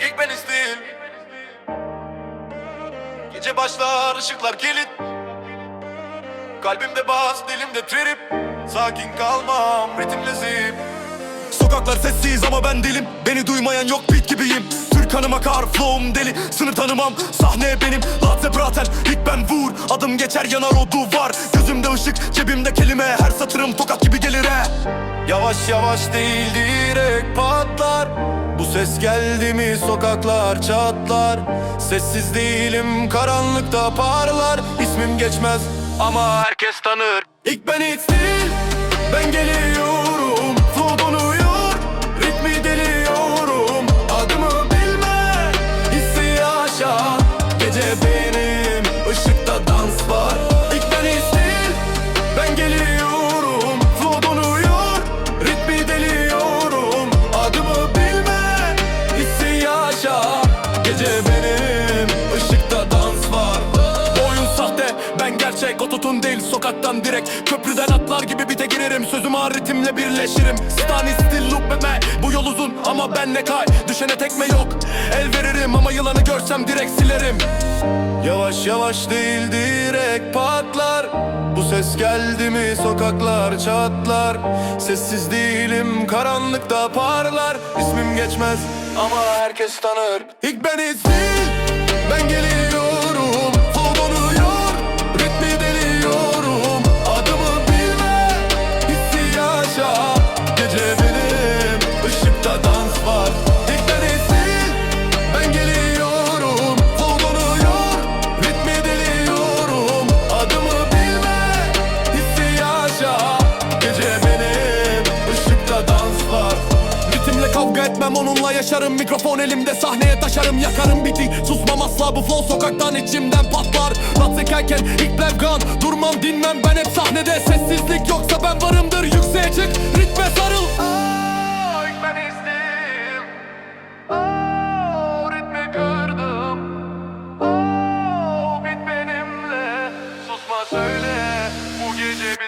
ilk ben değil Gece başlar ışıklar kilit. Kalbimde bas dilimde trip. Sakin kalmam ritimle zip. Sokaklar sessiz ama ben dilim. Beni duymayan yok bit gibiyim. Türk hanım akar flow'um deli. Sınır tanımam sahne benim. Latze praten ilk ben vur. Adım geçer yanar o duvar. Gözümde ışık cebimde kelime. Her satırım tokat gibi gelir he. Yavaş yavaş değil direkt Bu ses geldi mi sokaklar çatlar. Sessiz değilim karanlıkta parlar. İsmim geçmez ama herkes tanır. İlk ben hiç değil ben geliyorum değil sokaktan direkt. Köprüden atlar gibi bite girerim. Sözüm ritimle birleşirim. Stani stil loop meme Bu yol uzun ama benle kay? Düşene tekme yok. El veririm ama yılanı görsem direkt silerim. Yavaş yavaş değil direkt patlar. Bu ses geldi mi sokaklar çatlar. Sessiz değilim karanlıkta parlar. İsmim geçmez ama herkes tanır. İlk ben hiç değil ben geliyorum etmem onunla yaşarım. Mikrofon elimde sahneye taşarım Yakarım biti susmam asla bu flow sokaktan içimden patlar. Lat zekerken ilk levgan Durmam dinmem. Ben hep sahnede Sessizlik yoksa ben varımdır. Yükseğe çık ritme sarıl. İlk ben istim Aa, ritmi kırdım. Aa, bit benimle. Susma söyle bu gece bizimle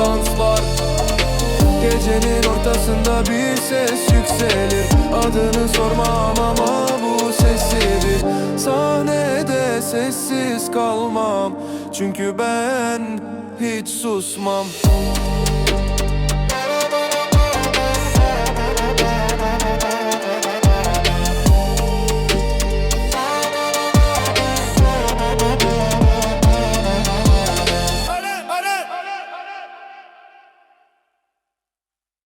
ışıkta dans var. Gecenin ortasında bir ses yükselir. Adını sormam ama bu sesidir Sahnede sessiz kalmam. Çünkü ben hiç susmam